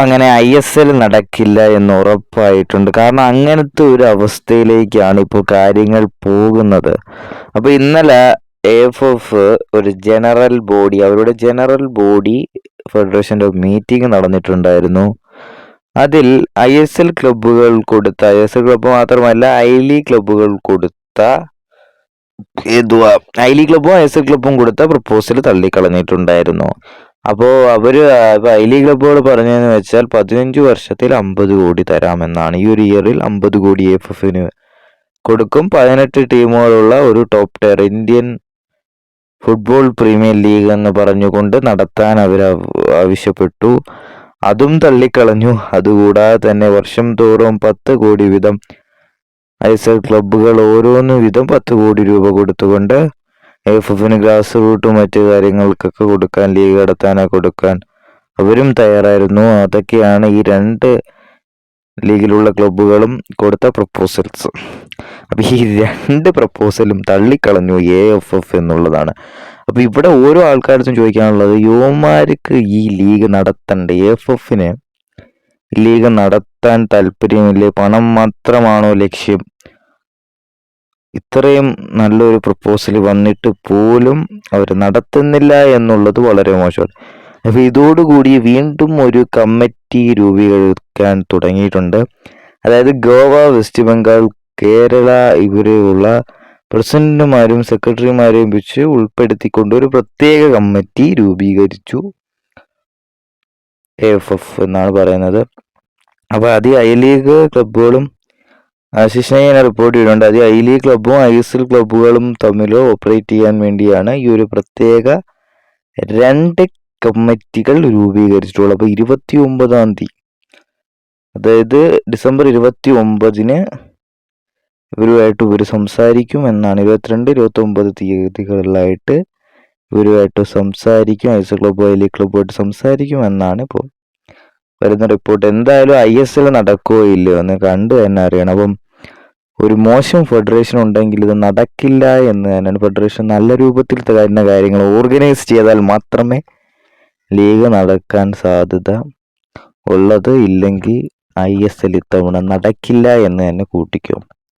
അങ്ങനെ I S L നടക്കില്ല എന്ന് ഉറപ്പായിട്ടുണ്ട്. കാരണം അങ്ങനത്തെ ഒരു അവസ്ഥയിലേക്കാണ് ഇപ്പോൾ കാര്യങ്ങൾ പോകുന്നത്. അപ്പോൾ ഇന്നലെ എഫ് എഫ് ഒരു ജനറൽ ബോഡി അവരുടെ ജനറൽ ബോഡി ഫെഡറേഷന്റെ മീറ്റിംഗ് നടന്നിട്ടുണ്ടായിരുന്നു. അതിൽ ഐ എസ് എൽ ക്ലബ്ബുകൾ കൊടുത്ത ഐ എസ് എൽ ക്ലബ്ബ് മാത്രമല്ല ഐ ലീഗ് ക്ലബ്ബുകൾ കൊടുത്ത എന്തുവാ ഐ ലീഗ് ക്ലബ്ബും ഐ എസ് എൽ ക്ലബ്ബും കൊടുത്ത പ്രപ്പോസൽ തള്ളിക്കളഞ്ഞിട്ടുണ്ടായിരുന്നു. അപ്പോൾ അവർ ഇപ്പോൾ ഐ ലീഗ് ക്ലബ്ബുകൾ പറഞ്ഞതെന്ന് വെച്ചാൽ പതിനഞ്ച് വർഷത്തിൽ അമ്പത് കോടി തരാമെന്നാണ്. ഈ ഒരു ഇയറിൽ അമ്പത് കോടി എഫ് എഫിന് കൊടുക്കും. പതിനെട്ട് ടീമുകളുള്ള ഒരു top tier Indian football premier league എന്ന് പറഞ്ഞുകൊണ്ട് നടത്താൻ അവർ ആവശ്യപ്പെട്ടു. അതും തള്ളിക്കളഞ്ഞു. അതുകൂടാതെ തന്നെ വർഷം തോറും പത്ത് കോടി വീതം ഐ എസ് എൽ ക്ലബ്ബുകൾ ഓരോന്ന് വീതം പത്ത് കോടി രൂപ കൊടുത്തുകൊണ്ട് എഫ് എഫിന് ഗ്രാസ് റൂട്ടും മറ്റു കാര്യങ്ങൾക്കൊക്കെ കൊടുക്കാൻ ലീഗ് നടത്താനോ കൊടുക്കാൻ. അവരും തയ്യാറായിരുന്നു. അതൊക്കെയാണ് ഈ രണ്ട് ലീഗിലുള്ള ക്ലബ്ബുകളും കൊടുത്ത പ്രപ്പോസൽസ്. അപ്പോൾ ഈ രണ്ട് പ്രപ്പോസലും തള്ളിക്കളഞ്ഞു എ എഫ് എഫ് എന്നുള്ളതാണ്. അപ്പോൾ ഇവിടെ ഓരോ ആൾക്കാരും ചോദിക്കാനുള്ളത് യുവമാർക്ക് ഈ ലീഗ് നടത്തണ്ടേ. എഫ് എഫിന് ലീഗ് നടത്താൻ താല്പര്യമില്ലേ? പണം മാത്രമാണോ ലക്ഷ്യം? ഇത്രയും നല്ലൊരു പ്രപ്പോസൽ വന്നിട്ട് പോലും അവർ നടത്തുന്നില്ല എന്നുള്ളത് വളരെ മോശമാണ്. അപ്പോൾ ഇതോടുകൂടി വീണ്ടും ഒരു കമ്മിറ്റി രൂപീകരിക്കാൻ തുടങ്ങിയിട്ടുണ്ട്. അതായത് ഗോവ വെസ്റ്റ് ബംഗാൾ കേരള ഇവരെയുള്ള പ്രസിഡന്റുമാരും സെക്രട്ടറിമാരെയും വെച്ച് ഉൾപ്പെടുത്തിക്കൊണ്ട് ഒരു പ്രത്യേക കമ്മിറ്റി രൂപീകരിച്ചു. എഫ് എഫ് എന്നാണ് പറയുന്നത്. അപ്പോൾ അത് ഐ ലീഗ് ക്ലബ്ബുകളും ആശിഷ് ഞാൻ റിപ്പോർട്ട് ചെയ്തിട്ടുണ്ട് അത് ഐ ലീഗ് ക്ലബ്ബും ഐ എസ് എൽ ക്ലബ്ബുകളും തമ്മിൽ ഓപ്പറേറ്റ് ചെയ്യാൻ വേണ്ടിയാണ് ഈ ഒരു പ്രത്യേക രണ്ട് കമ്മിറ്റികൾ രൂപീകരിച്ചിട്ടുള്ളത്. അപ്പോൾ ഇരുപത്തി ഒമ്പതാം തീയതി അതായത് ഡിസംബർ ഇരുപത്തി ഒമ്പതിന് ഇവരുമായിട്ട് ഇവർ സംസാരിക്കും എന്നാണ്. ഇരുപത്തിരണ്ട് ഇരുപത്തി ഒമ്പത് തീയതികളിലായിട്ട് ഇവരുമായിട്ട് സംസാരിക്കും. ഐ എസ് എൽ ക്ലബ്ബും ഐ ലീഗ് ക്ലബ്ബുമായിട്ട് സംസാരിക്കും എന്നാണ് ഇപ്പോൾ വരുന്ന റിപ്പോർട്ട് എന്തായാലും ഐ എസ് എൽ നടക്കുകയോ ഇല്ലയോ എന്ന് കണ്ടു തന്നെ അറിയണം. അപ്പം ഒരു മോശം ഫെഡറേഷൻ ഉണ്ടെങ്കിൽ ഇത് നടക്കില്ല എന്ന് തന്നെയാണ് ഫെഡറേഷൻ നല്ല രൂപത്തിൽ തരുന്ന കാര്യങ്ങൾ ഓർഗനൈസ് ചെയ്താൽ മാത്രമേ ലീഗ് നടക്കാൻ സാധ്യത ഉള്ളത് ഇല്ലെങ്കിൽ ഐ എസ് എൽ ഇത്തവണ നടക്കില്ല എന്ന് തന്നെ കൂട്ടിക്കും.